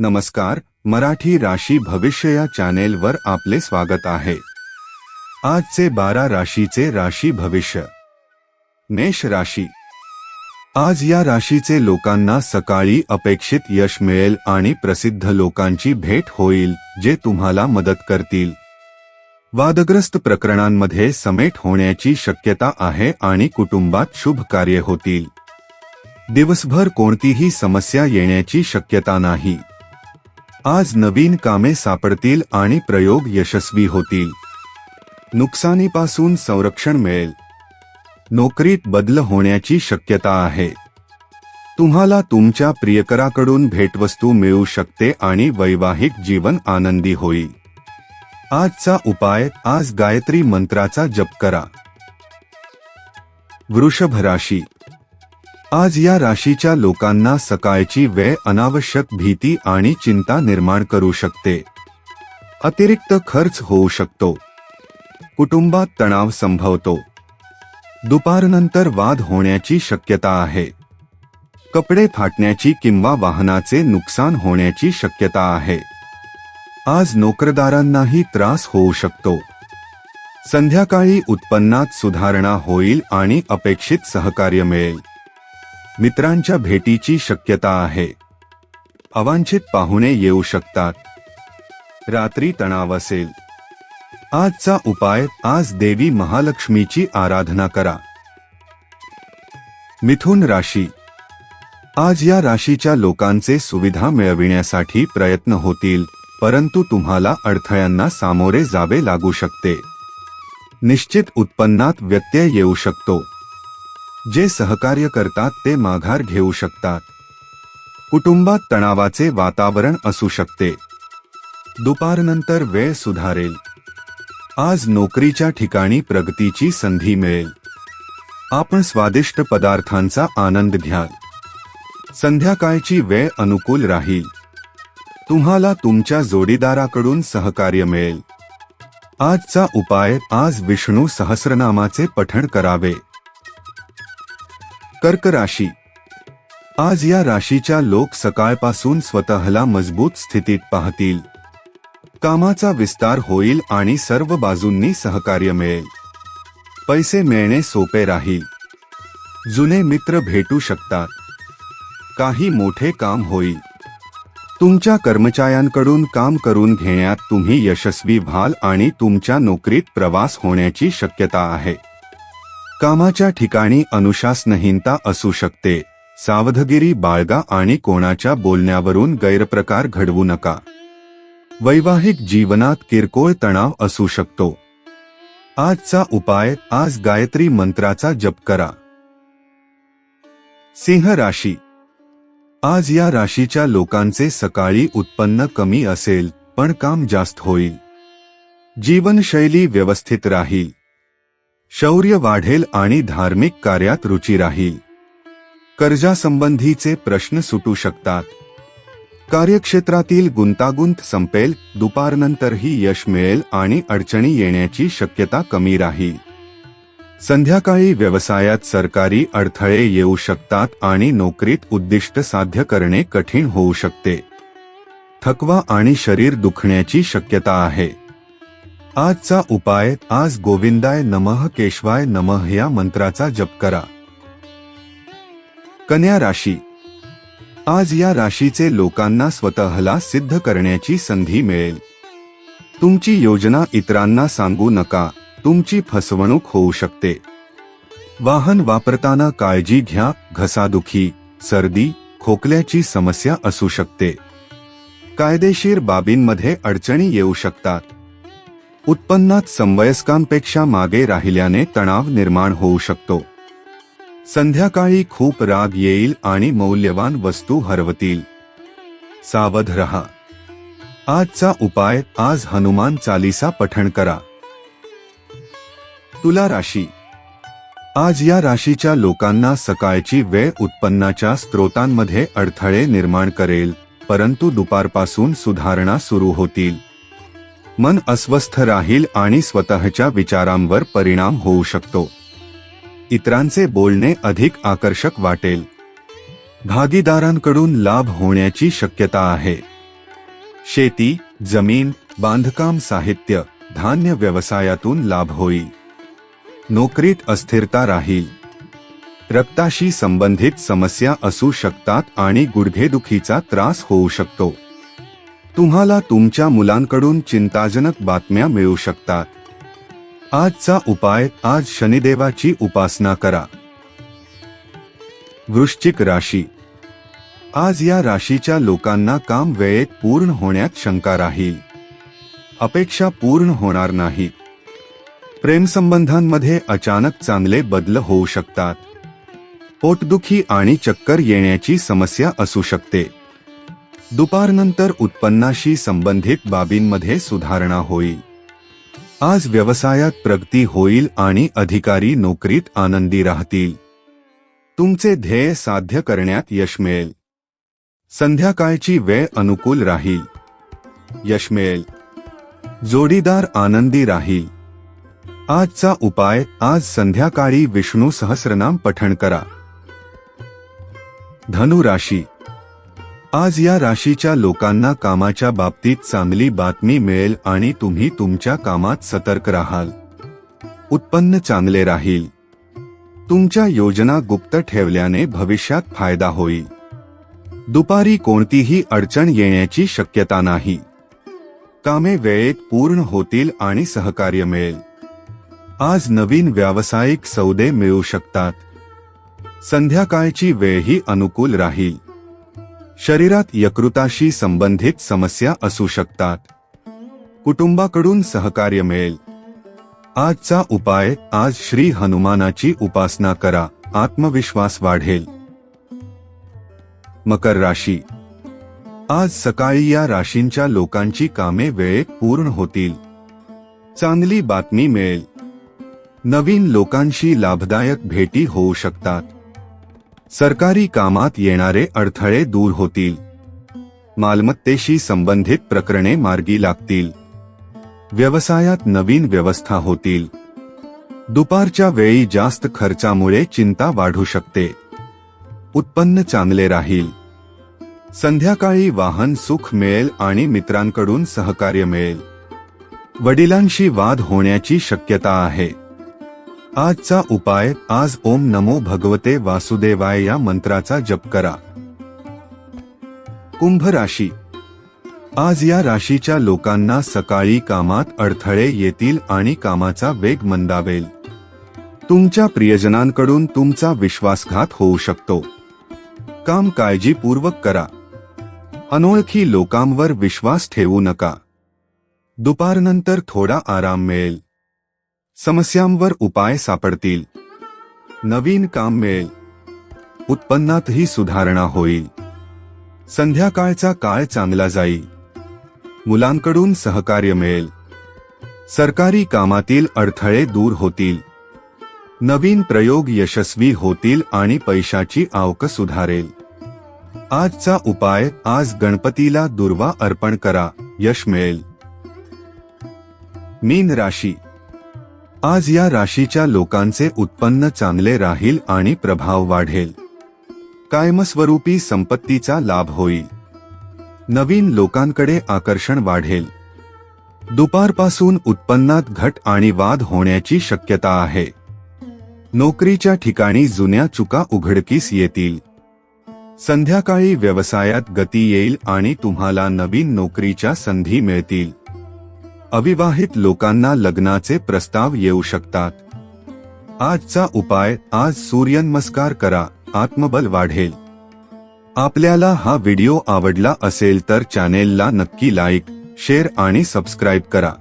नमस्कार मराठी राशी भविष्य या चॅनेलवर आपले स्वागत आहे. आजचे बारा राशीचे राशी भविष्य. मेष राशी. आज या राशीचे लोकांना सकाळी अपेक्षित यश मिळेल आणि प्रसिद्ध लोकांची भेट होईल जे तुम्हाला मदत करतील. वादग्रस्त प्रकरणांमध्ये समेट होण्याची शक्यता आहे आणि कुटुंबात शुभ कार्य होतील. दिवसभर कोणतीही समस्या येण्याची शक्यता नाही. आज नवीन कामे सापडतील आणि प्रयोग यशस्वी होतील. नुकसानीपासून संरक्षण मिळेल. नोकरीत बदल होण्याची शक्यता आहे. तुम्हाला तुमच्या प्रियकराकडून भेटवस्तू मिळू शकते आणि वैवाहिक जीवन आनंदी होईल. आजचा उपाय आज गायत्री मंत्राचा जप करा. वृषभ राशी आज या राशीच्या लोकांना सकाळची वेळ अनावश्यक भीती आणि चिंता निर्माण करू शकते. अतिरिक्त खर्च होऊ शकतो. कुटुंबात तणाव संभवतो. दुपारनंतर वाद होण्याची शक्यता आहे. कपडे फाटण्याची किंवा वाहनाचे नुकसान होण्याची शक्यता आहे. आज नोकरदारांनाही त्रास होऊ शकतो. संध्याकाळी उत्पन्नात सुधारणा होईल आणि अपेक्षित सहकार्य मिळेल. मित्रांच्या भेटीची शक्यता आहे. अवांछित पाहुणे येऊ शकतात. रात्री तणाव असेल. आजचा उपाय आज देवी महालक्ष्मीची आराधना करा. मिथुन राशी. आज या राशीच्या लोकांचे सुविधा मिळविण्यासाठी प्रयत्न होतील परंतु तुम्हाला अडथळ्यांना सामोरे जावे लागू शकते. निश्चित उत्पन्नात व्यत्यय येऊ शकतो. जे सहकार्य करतात ते माघार घेऊ शकतात. कुटुंबात तणावाचे वातावरण असू शकते. दुपारनंतर वेळ सुधारेल. आज नोकरीच्या ठिकाणी प्रगतीची संधी मिळेल. आपण स्वादिष्ट पदार्थांचा आनंद घ्याल. संध्याकाळची वेळ अनुकूल राहील. तुम्हाला तुमच्या जोडीदाराकडून सहकार्य मिळेल. आजचा उपाय आज विष्णू सहस्रनामाचे पठण करावे. कर्क राशी. आज या राशीच्या लोक सकाळपासून स्वतःला मजबूत स्थितीत पाहतील. कामाचा विस्तार होईल आणि सर्व बाजूंनी सहकार्य मिळेल. पैसे मिळणे सोपे राहील. जुने मित्र भेटू शकतात. काही मोठे काम होईल. तुमच्या कर्मचाऱ्यांकडून काम करून घेण्यात तुम्ही यशस्वी व्हाल आणि तुमच्या नोकरीत प्रवास होण्याची शक्यता आहे. कामाच्या ठिकाणी अनुशासनहीनता असू शकते. सावधगिरी बाळगा आणि कोणाच्या बोलण्यावरून गैरप्रकार घडवू नका. वैवाहिक जीवनात किरकोळ तणाव असू शकतो. आजचा उपाय आज गायत्री मंत्राचा जप करा. सिंह राशी. आज या राशीच्या लोकांचे सकाळी उत्पन्न कमी असेल पण काम जास्त होईल. जीवनशैली व्यवस्थित राहील. शौर्य वाढेल आणि धार्मिक कार्यात रुची राहील. कर्जासंबंधीचे प्रश्न सुटू शकतात. कार्यक्षेत्रातील गुंतागुंत संपेल दुपारनंतरही यश मिळेल आणि अडचणी येण्याची शक्यता कमी राहील. संध्याकाळी व्यवसायात सरकारी अडथळे येऊ शकतात आणि नोकरीत उद्दिष्ट साध्य करणे कठीण होऊ शकते. थकवा आणि शरीर दुखण्याची शक्यता आहे. आजचा उपाय आज गोविंदाय नमः केशवाय नमः या मंत्राचा जप करा. कन्या राशी. आज या राशीचे लोकांना स्वतःला सिद्ध करण्याची संधी मिळेल. तुमची योजना इतरांना सांगू नका तुमची फसवणूक होऊ शकते. वाहन वापरताना काळजी घ्या घसादुखी सर्दी खोकल्याची समस्या असू शकते. कायदेशीर बाबींमध्ये अडचणी येऊ शकतात. उत्पन्नात समवयस्कांपेक्षा मागे राहिल्याने तणाव निर्माण होऊ शकतो. संध्याकाळी खूप राग येईल आणि मौल्यवान वस्तू हरवतील. सावध रहा. आजचा उपाय आज हनुमान चालीसा पठण करा. तुला राशी. आज या राशीच्या लोकांना सकाळची वेळ उत्पन्नाच्या स्त्रोतांमध्ये अडथळे निर्माण करेल परंतु दुपारपासून सुधारणा सुरू होतील. मन अस्वस्थ राहील आणि स्वतःच्या विचारांवर परिणाम होऊ शकतो. इतरांचे बोलणे अधिक आकर्षक वाटेल. भागीदारांकडून लाभ होण्याची शक्यता आहे. शेती जमीन बांधकाम साहित्य धान्य व्यवसायातून लाभ होईल. नोकरीत अस्थिरता राहील. रक्ताशी संबंधित समस्या असू शकतात आणि गुडघेदुखीचा त्रास होऊ शकतो. तुम्हाला तुमच्या मुलांकडून चिंताजनक बातम्या मिळू शकतात. आजचा उपाय आज शनिदेवाची उपासना करा. वृश्चिक राशी. आज या राशीच्या लोकांना काम वेळेत पूर्ण होण्यात शंका राहील. अपेक्षा पूर्ण होणार नाही. प्रेमसंबंधांमध्ये अचानक चांगले बदल होऊ शकतात. पोटदुखी आणि चक्कर येण्याची समस्या असू शकते. दुपारनंतर उत्पन्नाशी संबंधित बाबींमध्ये सुधारणा होईल. आज व्यवसायात प्रगती होईल आणि अधिकारी नोकरीत आनंदी राहतील. तुमचे ध्येय साध्य करण्यात यश मिळेल. संध्याकाळची वेळ अनुकूल राहील. यश मिळेल. जोडीदार आनंदी राहील. आजचा उपाय आज संध्याकाळी विष्णू सहस्रनाम पठण करा. धनु राशी आज या राशीच्या लोकांना कामाच्या बाबतीत चांगली बातमी मिळेल आणि तुम्ही तुमच्या कामात सतर्क राहाल. उत्पन्न चांगले राहील. तुमच्या योजना गुप्त ठेवल्याने भविष्यात फायदा होईल. दुपारी कोणतीही अडचण येण्याची शक्यता नाही. कामे वेळेत पूर्ण होतील आणि सहकार्य मिळेल. आज नवीन व्यावसायिक सौदे मिळू शकतात. संध्याकाळची वेळही अनुकूल राहील. शरीरात यकृताशी संबंधित समस्या असू शकतात. कुटुंबाकडून सहकार्य मिळेल. आजचा उपाय आज श्री हनुमानाची उपासना करा आत्मविश्वास वाढेल. मकर राशी. आज सकाळी या राशींच्या लोकांची कामे वेळेत पूर्ण होतील. चांगली बातमी मिळेल. नवीन लोकांशी लाभदायक भेटी होऊ शकतात. सरकारी कामात येणारे अडथळे दूर होतील. मालमत्तेशी संबंधित प्रकरणे मार्गी लागतील. व्यवसायात नवीन व्यवस्था होतील. दुपारच्या वेळी जास्त खर्चामुळे चिंता वाढू शकते. उत्पन्न चांगले राहील. संध्याकाळी वाहन सुख मिळेल आणि मित्रांकडून सहकार्य मिळेल. वडिलांशी वाद होण्याची शक्यता आहे. आजचा उपाय आज ओम नमो भगवते वासुदेवाय या मंत्राचा जप करा. कुंभ राशी. आज या राशीच्या लोकांना सकाळी कामात अडथळे येतील आणि कामाचा वेग मंदावेल. तुमच्या प्रियजनांकडून तुमचा विश्वासघात होऊ शकतो. काम काळजीपूर्वक करा. अनोळखी लोकांवर विश्वास ठेवू नका. दुपारनंतर थोडा आराम मिळेल. समस्यांवर उपाय सापडतील. नवीन काम मिळेल. उत्पन्नातही सुधारणा होईल. संध्याकाळचा काळ चांगला जाईल. मुलांकडून सहकार्य मिळेल. सरकारी कामातील अडथळे दूर होतील. नवीन प्रयोग यशस्वी होतील आणि पैशाची आवक सुधारेल. आजचा उपाय आज गणपतीला दुर्वा अर्पण करा यश मिळेल. मीन राशी आज या राशीच्या लोकांचे उत्पन्न चांगले राहील आणि प्रभाव वाढेल. कायमस्वरूपी संपत्तीचा लाभ होईल. नवीन लोकांकडे आकर्षण वाढेल. दुपारपासून उत्पन्नात घट आणि वाद होण्याची शक्यता आहे. नोकरीच्या ठिकाणी जुन्या चुका उघडकीस येतील. संध्याकाळी व्यवसायात गती येईल आणि तुम्हाला नवीन नोकरीच्या संधी मिळतील. अविवाहित लोकांना लग्नाचे प्रस्ताव येऊ शकतात. आजचा उपाय आज सूर्यनमस्कार करा आत्मबल वाढेल. आपल्याला हा व्हिडिओ आवडला असेल तर चॅनेलला नक्की लाईक शेअर आणि सबस्क्राईब करा.